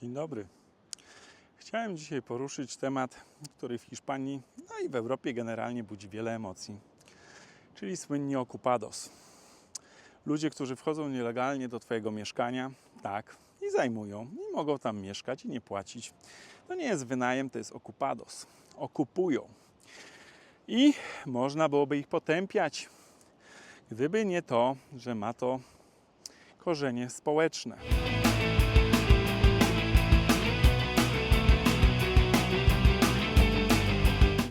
Dzień dobry. Chciałem dzisiaj poruszyć temat, który w Hiszpanii, no i w Europie generalnie budzi wiele emocji, czyli słynni okupados. Ludzie, którzy wchodzą nielegalnie do Twojego mieszkania, tak, i zajmują, i mogą tam mieszkać i nie płacić. To nie jest wynajem, to jest okupados. Okupują. I można byłoby ich potępiać, gdyby nie to, że ma to korzenie społeczne.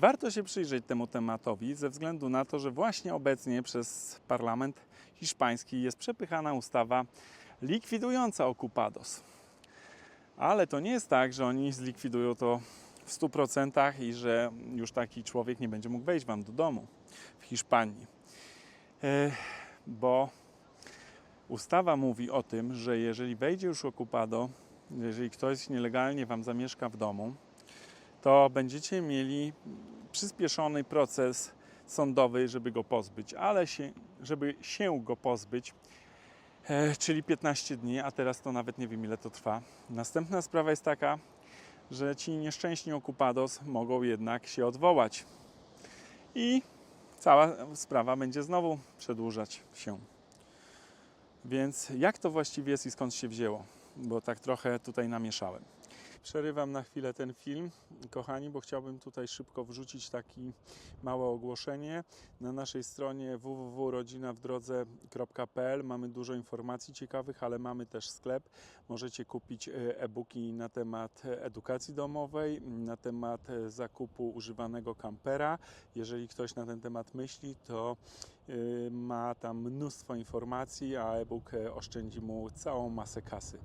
Warto się przyjrzeć temu tematowi ze względu na to, że właśnie obecnie przez parlament hiszpański jest przepychana ustawa likwidująca okupados. Ale to nie jest tak, że oni zlikwidują to w 100% i że już taki człowiek nie będzie mógł wejść wam do domu w Hiszpanii. E, Bo ustawa mówi o tym, że jeżeli wejdzie już okupado, jeżeli ktoś nielegalnie wam zamieszka w domu, to będziecie mieli przyspieszony proces sądowy, żeby go pozbyć, ale się, żeby się go pozbyć, e, czyli 15 dni, a teraz to nawet nie wiem ile to trwa. Następna sprawa jest taka, że ci nieszczęśni okupados mogą jednak się odwołać i cała sprawa będzie znowu przedłużać się. Więc jak to właściwie jest i skąd się wzięło? Bo tak trochę tutaj namieszałem. Przerywam na chwilę ten film, kochani, bo chciałbym tutaj szybko wrzucić takie małe ogłoszenie. Na naszej stronie www.rodzinawdrodze.pl mamy dużo informacji ciekawych, ale mamy też sklep. Możecie kupić e, e-booki na temat edukacji domowej, na temat e, zakupu używanego kampera. Jeżeli ktoś na ten temat myśli, to ma tam mnóstwo informacji, a e-book oszczędzi mu całą masę kasy.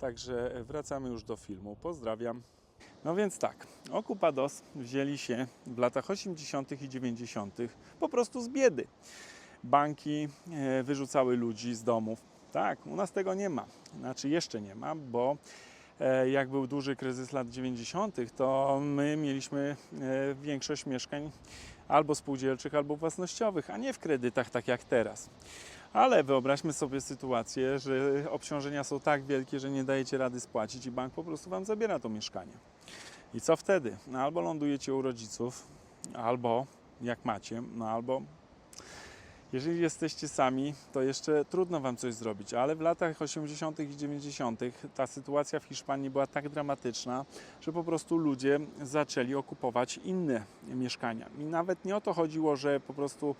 Także wracamy już do filmu. Pozdrawiam. No więc tak, Okupados wzięli się w latach 80. i 90. po prostu z biedy. Banki e, wyrzucały ludzi z domów. Tak, u nas tego nie ma. Znaczy jeszcze nie ma, bo e, jak był duży kryzys lat 90., to my mieliśmy e, większość mieszkań albo spółdzielczych, albo własnościowych, a nie w kredytach tak jak teraz. Ale wyobraźmy sobie sytuację, że obciążenia są tak wielkie, że nie dajecie rady spłacić i bank po prostu wam zabiera to mieszkanie. I co wtedy? No albo lądujecie u rodziców, albo jak macie, no albo jeżeli jesteście sami, to jeszcze trudno wam coś zrobić, ale w latach 80. i 90. ta sytuacja w Hiszpanii była tak dramatyczna, że po prostu ludzie zaczęli okupować inne mieszkania. I nawet nie o to chodziło, że po prostu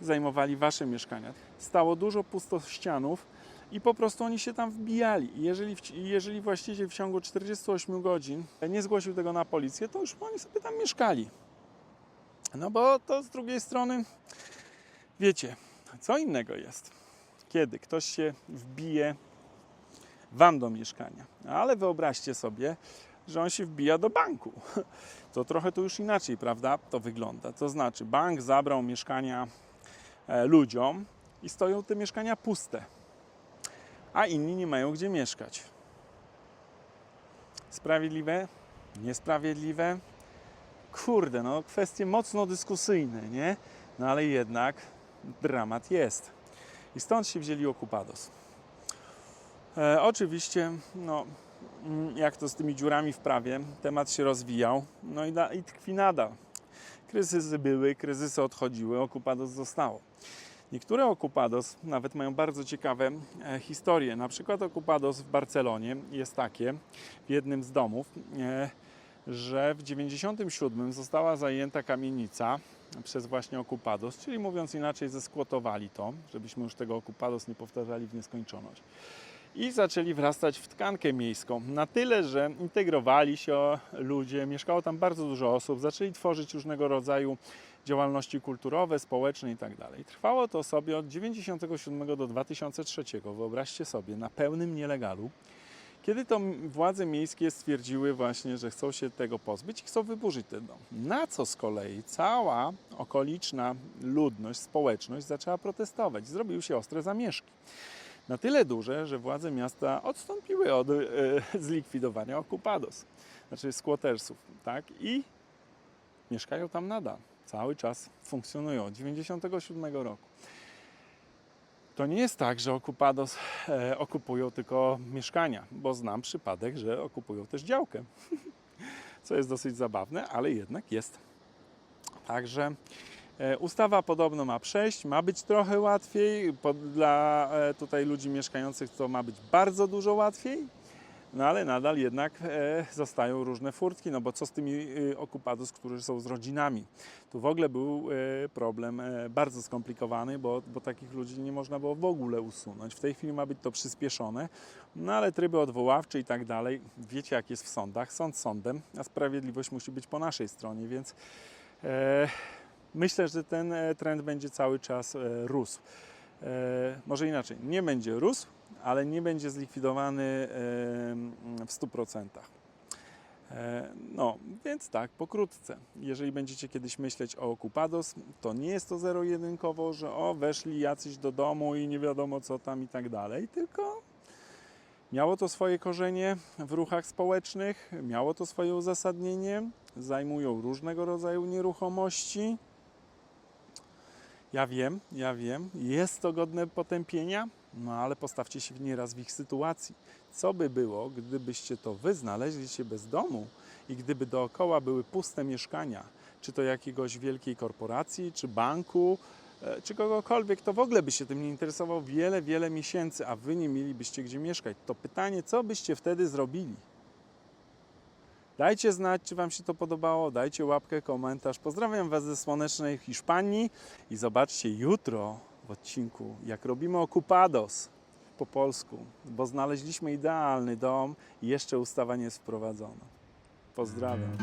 zajmowali wasze mieszkania. Stało dużo pustościanów i po prostu oni się tam wbijali. Jeżeli, jeżeli właściciel w ciągu 48 godzin nie zgłosił tego na policję, to już oni sobie tam mieszkali. No bo to z drugiej strony, wiecie, co innego jest, kiedy ktoś się wbije wam do mieszkania. Ale wyobraźcie sobie, że on się wbija do banku. To trochę tu już inaczej, prawda? To wygląda. To znaczy, bank zabrał mieszkania e, ludziom i stoją te mieszkania puste, a inni nie mają gdzie mieszkać. Sprawiedliwe? Niesprawiedliwe? Kurde, no kwestie mocno dyskusyjne, nie? No ale jednak dramat jest. I stąd się wzięli okupados. E, oczywiście, no, mm, jak to z tymi dziurami w prawie, temat się rozwijał, no i, da, i tkwi nadal. Kryzysy były, kryzysy odchodziły, okupados zostało. Niektóre okupados nawet mają bardzo ciekawe e, historie. Na przykład okupados w Barcelonie jest takie, w jednym z domów, e, że w 97 została zajęta kamienica przez właśnie okupados, czyli mówiąc inaczej, zeskłotowali to, żebyśmy już tego okupados nie powtarzali w nieskończoność. I zaczęli wrastać w tkankę miejską. Na tyle, że integrowali się ludzie, mieszkało tam bardzo dużo osób, zaczęli tworzyć różnego rodzaju działalności kulturowe, społeczne itd. Trwało to sobie od 97 do 2003. Wyobraźcie sobie, na pełnym nielegalu. Kiedy to władze miejskie stwierdziły właśnie, że chcą się tego pozbyć i chcą wyburzyć ten dom. Na co z kolei cała okoliczna ludność, społeczność zaczęła protestować. Zrobiły się ostre zamieszki. Na tyle duże, że władze miasta odstąpiły od e, zlikwidowania okupados, znaczy squattersów, tak? I mieszkają tam nadal. Cały czas funkcjonują od 97 roku. To nie jest tak, że Okupados e, okupują tylko mieszkania, bo znam przypadek, że okupują też działkę. Co jest dosyć zabawne, ale jednak jest. Także e, ustawa podobno ma przejść, ma być trochę łatwiej. Dla e, tutaj ludzi mieszkających to ma być bardzo dużo łatwiej. No ale nadal jednak e, zostają różne furtki, no bo co z tymi e, okupados, którzy są z rodzinami? Tu w ogóle był e, problem bardzo skomplikowany, bo, bo takich ludzi nie można było w ogóle usunąć. W tej chwili ma być to przyspieszone, no ale tryby odwoławcze i tak dalej, wiecie jak jest w sądach, sąd sądem, a sprawiedliwość musi być po naszej stronie, więc e, myślę, że ten trend będzie cały czas rósł. E, może inaczej, nie będzie rósł, ale nie będzie zlikwidowany e, w 100%. E, No, więc tak, pokrótce. Jeżeli będziecie kiedyś myśleć o Okupados, to nie jest to zero-jedynkowo, że o, weszli jacyś do domu i nie wiadomo co tam i tak dalej, tylko miało to swoje korzenie w ruchach społecznych, miało to swoje uzasadnienie, zajmują różnego rodzaju nieruchomości. Ja wiem, ja wiem, jest to godne potępienia, no ale postawcie się nieraz w ich sytuacji. Co by było, gdybyście to wy znaleźli się bez domu i gdyby dookoła były puste mieszkania, czy to jakiegoś wielkiej korporacji, czy banku, e, czy kogokolwiek, to w ogóle by się tym nie interesował wiele, wiele miesięcy, a wy nie mielibyście gdzie mieszkać. To pytanie, co byście wtedy zrobili? Dajcie znać, czy Wam się to podobało, dajcie łapkę, komentarz. Pozdrawiam Was ze słonecznej Hiszpanii i zobaczcie jutro w odcinku, jak robimy okupados po polsku, bo znaleźliśmy idealny dom i jeszcze ustawa nie jest wprowadzona. Pozdrawiam.